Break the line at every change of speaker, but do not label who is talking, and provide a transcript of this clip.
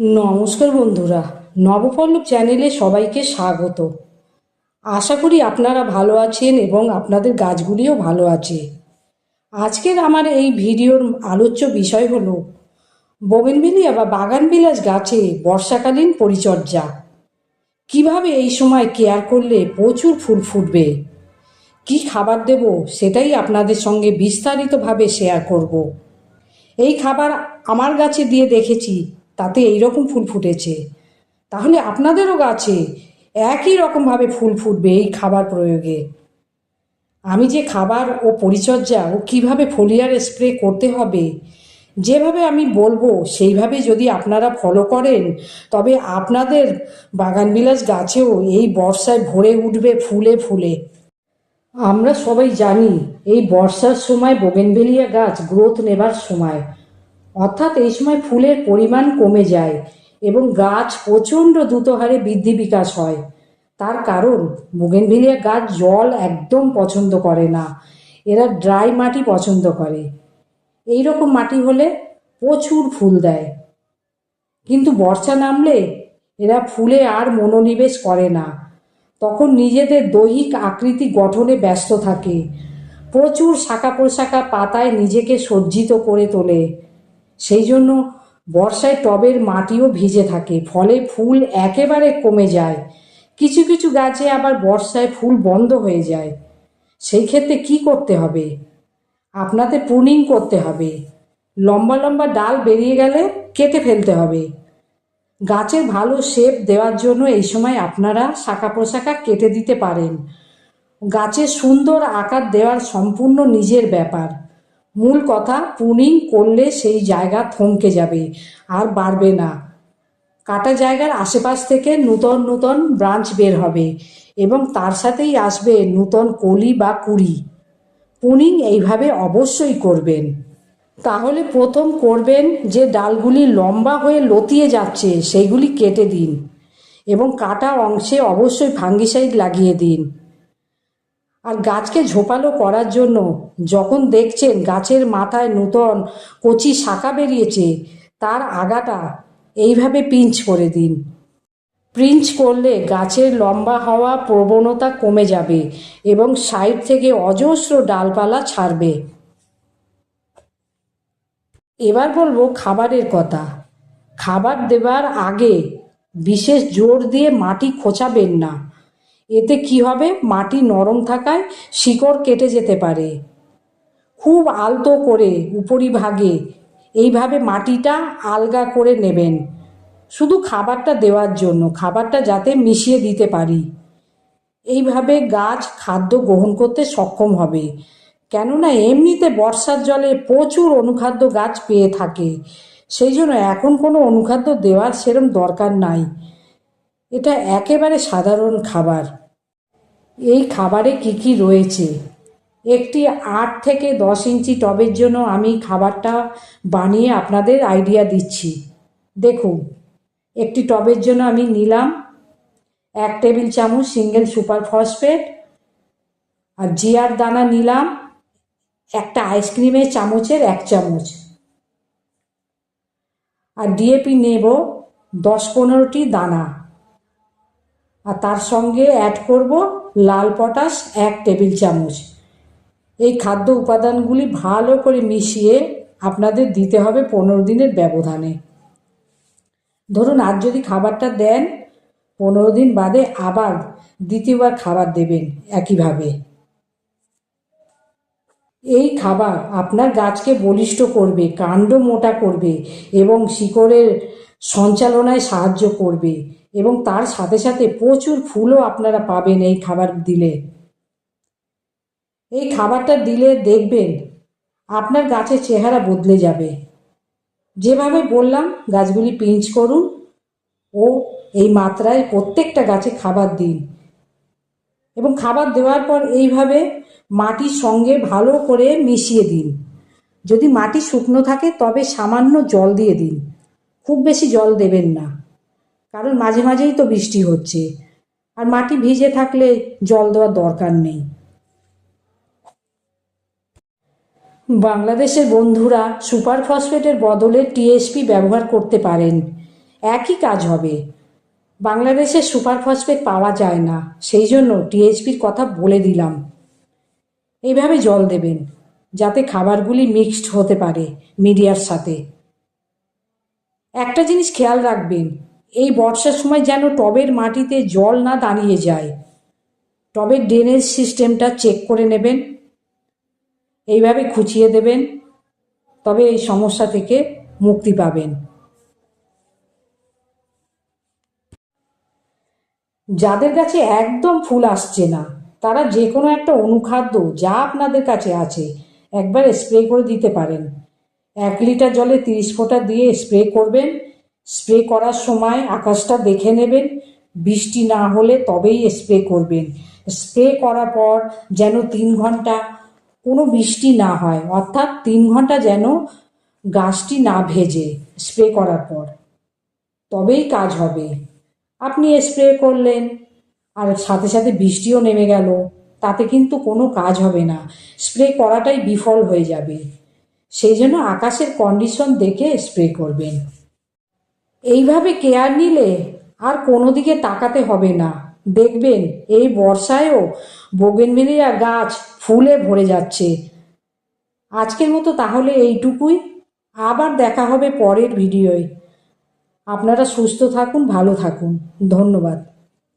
নমস্কার বন্ধুরা, নবপল্লব চ্যানেলে সবাইকে স্বাগত। আশা করি আপনারা ভালো আছেন এবং আপনাদের গাছগুলিও ভালো আছে। আজকের আমার এই ভিডিওর আলোচ্য বিষয় হলো বোগেনভিলিয়া বা বাগানবিলাস গাছে বর্ষাকালীন পরিচর্যা। কীভাবে এই সময় কেয়ার করলে প্রচুর ফুল ফুটবে? কি খাবার দেব সেটাই আপনাদের সঙ্গে বিস্তারিতভাবে শেয়ার করব। এই খাবার আমার গাছে দিয়ে দেখেছি তাতে এই রকম ফুল ফুটেছে। তাহলে আপনাদেরও গাছে একই রকমভাবে ফুল ফুটবে এই খাবার প্রয়োগে। আমি যে খাবার ও পরিচর্যা ও কীভাবে ফলিয়ার স্প্রে করতে হবে, যেভাবে আমি বলব সেইভাবে যদি আপনারা ফলো করেন, তবে আপনাদের বাগানবিলাস গাছেও এই বর্ষায় ভরে উঠবে ফুলে ফুলে। আমরা সবাই জানি এই বর্ষার সময় বোগেনভেলিয়া গাছ গ্রোথ নেবার সময়। অর্থাৎ এই সময় ফুলের পরিমাণ কমে যায় এবং গাছ প্রচণ্ড দ্রুত হারে বৃদ্ধি বিকাশ হয়। তার কারণ বোগেনভেলিয়া গাছ জল একদম পছন্দ করে না। এরা ড্রাই মাটি পছন্দ করে। এই রকম মাটি হলে প্রচুর ফুল দেয়। কিন্তু বর্ষা নামলে এরা ফুলে আর মনোনিবেশ করে না। তখন নিজেদের দৈহিক আকৃতি গঠনে ব্যস্ত থাকে। প্রচুর শাখা প্রশাখা পাতায় নিজেকে সজ্জিত করে তোলে। সেই জন্য বর্ষায় টবের মাটিও ভিজে থাকে, ফলে ফুল একেবারে কমে যায়। কিছু কিছু গাছে আবার বর্ষায় ফুল বন্ধ হয়ে যায়। সেই ক্ষেত্রে কি করতে হবে? আপনাদের প্রুনিং করতে হবে। লম্বা লম্বা ডাল বেরিয়ে গেলে কেটে ফেলতে হবে। গাছের ভালো শেপ দেওয়ার জন্য এই সময় আপনারা শাখা প্রশাখা কেটে দিতে পারেন। গাছের সুন্দর আকার দেওয়ার সম্পূর্ণ নিজের ব্যাপার। মূল কথা প্রুনিং করলে সেই জায়গা থমকে যাবে, আর বাড়বে না। কাটা জায়গার আশেপাশ থেকে নূতন নূতন ব্রাঞ্চ বের হবে এবং তার সাথেই আসবে নূতন কলি বা কুড়ি। পুনিং এইভাবে অবশ্যই করবেন। তাহলে প্রথম করবেন যে ডালগুলি লম্বা হয়ে লতিয়ে যাচ্ছে, সেইগুলি কেটে দিন এবং কাটা অংশে অবশ্যই ফাঙ্গিসাইড লাগিয়ে দিন। আর গাছকে ঝোপালো করার জন্য যখন দেখছেন গাছের মাথায় নূতন কচি শাখা বেরিয়েছে, তার আগাটা এইভাবে পিঞ্চ করে দিন। প্রিঞ্চ করলে গাছের লম্বা হওয়া প্রবণতা কমে যাবে এবং সাইড থেকে অজস্র ডালপালা ছাড়বে। এবার বলব খাবারের কথা। খাবার দেবার আগে বিশেষ জোর দিয়ে মাটি খোঁচাবেন না। এতে কি হবে? মাটি নরম থাকায় শিকড় কেটে যেতে পারে। খুব আলতো করে উপরিভাগে এইভাবে মাটিটা আলগা করে নেবেন। শুধু খাবারটা দেওয়ার জন্য, খাবারটা যাতে মিশিয়ে দিতে পারি। এইভাবে গাছ খাদ্য গ্রহণ করতে সক্ষম হবে। কেননা এমনিতে বর্ষার জলে প্রচুর অনুখাদ্য গাছ পেয়ে থাকে। সেই জন্য এখন কোনো অনুখাদ্য দেওয়ার সেরম দরকার নাই। এটা একেবারে সাধারণ খাবার। এই খাবারে কি কি রয়েছে? একটি আট থেকে দশ ইঞ্চি টবের জন্য আমি খাবারটা বানিয়ে আপনাদের আইডিয়া দিচ্ছি। দেখুন, একটি টবের জন্য আমি নিলাম এক টেবিল চামচ সিঙ্গেল সুপার ফসফেট আর জিয়ার দানা নিলাম একটা আইসক্রিমের চামচের এক চামচ। আর ডিএপি নেব দশ পনেরোটি দানা। আর তার সঙ্গে অ্যাড করব লাল পটাশ, এক টেবিল চামচ। এই খাদ্য উপাদানগুলি ভালো করে মিশিয়ে আপনাদের দিতে হবে পনেরো দিনের ব্যবধানে। ধরুন, আজ যদি খাবারটা দেন, পনেরো দিন বাদে আবার দ্বিতীয়বার খাবার দেবেন একইভাবে। এই খাবার আপনার গাছকে বলিষ্ঠ করবে, কাণ্ড মোটা করবে এবং শিকড়ের সঞ্চালনায় সাহায্য করবে। এবং তার সাথে সাথে প্রচুর ফুলও আপনারা পাবেন এই খাবার দিলে। এই খাবারটা দিলে দেখবেন আপনার গাছের চেহারা বদলে যাবে। যেভাবে বললাম, গাছগুলি পিঞ্চ করুন ও এই মাত্রায় প্রত্যেকটা গাছে খাবার দিন। এবং খাবার দেওয়ার পর এইভাবে মাটির সঙ্গে ভালো করে মিশিয়ে দিন। যদি মাটি শুকনো থাকে, তবে সামান্য জল দিয়ে দিন। খুব বেশি জল দেবেন না। কারণ মাঝে মাঝেই তো বৃষ্টি হচ্ছে। আর মাটি ভিজে থাকলে জল দেওয়ার দরকার নেই। বাংলাদেশের বন্ধুরা সুপার ফসফেটের বদলে টিএসপি ব্যবহার করতে পারেন। একই কাজ হবে। বাংলাদেশে সুপার ফসফেট পাওয়া যায় না, সেই জন্য টিএসপির কথা বলে দিলাম। এইভাবে জল দেবেন, যাতে খাবারগুলি মিক্সড হতে পারে মিডিয়ার সাথে। একটা জিনিস খেয়াল রাখবেন এই বর্ষার সময় যেন টবের মাটিতে জল না দাঁড়িয়ে যায়। টবের ড্রেনেজ সিস্টেমটা চেক করে নেবেন, এইভাবে খুঁচিয়ে দেবেন, তবে এই সমস্যা থেকে মুক্তি পাবেন। যাদের কাছে একদম ফুল আসছে না, তারা যে কোনো একটা অনুখাদ্য যা আপনাদের কাছে আছে, একবার স্প্রে করে দিতে পারেন। এক লিটার জলে তিরিশ ফোঁটা দিয়ে স্প্রে করবেন স্প্রে করার সময় আকাশটা দেখে নেবেন। বৃষ্টি না হলে তবেই স্প্রে করবেন। স্প্রে করার পর যেন তিন ঘণ্টা কোনো বৃষ্টি না হয়, অর্থাৎ তিন ঘণ্টা যেন গাছটি না ভেজে স্প্রে করার পর। তবেই কাজ হবে। আপনি স্প্রে করলেন, আর সাথে সাথে বৃষ্টিও নেমে গেল, তাতে কিন্তু কোনো কাজ হবে না। স্প্রে করাটাই বিফল হয়ে যাবে। সেই জন্য আকাশের কন্ডিশন দেখে স্প্রে করবেন। এইভাবে কেয়ার নিলে আর কোনো দিকে তাকাতে হবে না। দেখবেন, এই বর্ষায়ও বোগেনভেলিয়া গাছ ফুলে ভরে যাচ্ছে। আজকের মতো তাহলে এইটুকুই। আবার দেখা হবে পরের ভিডিওয়। আপনারা সুস্থ থাকুন, ভালো থাকুন। ধন্যবাদ।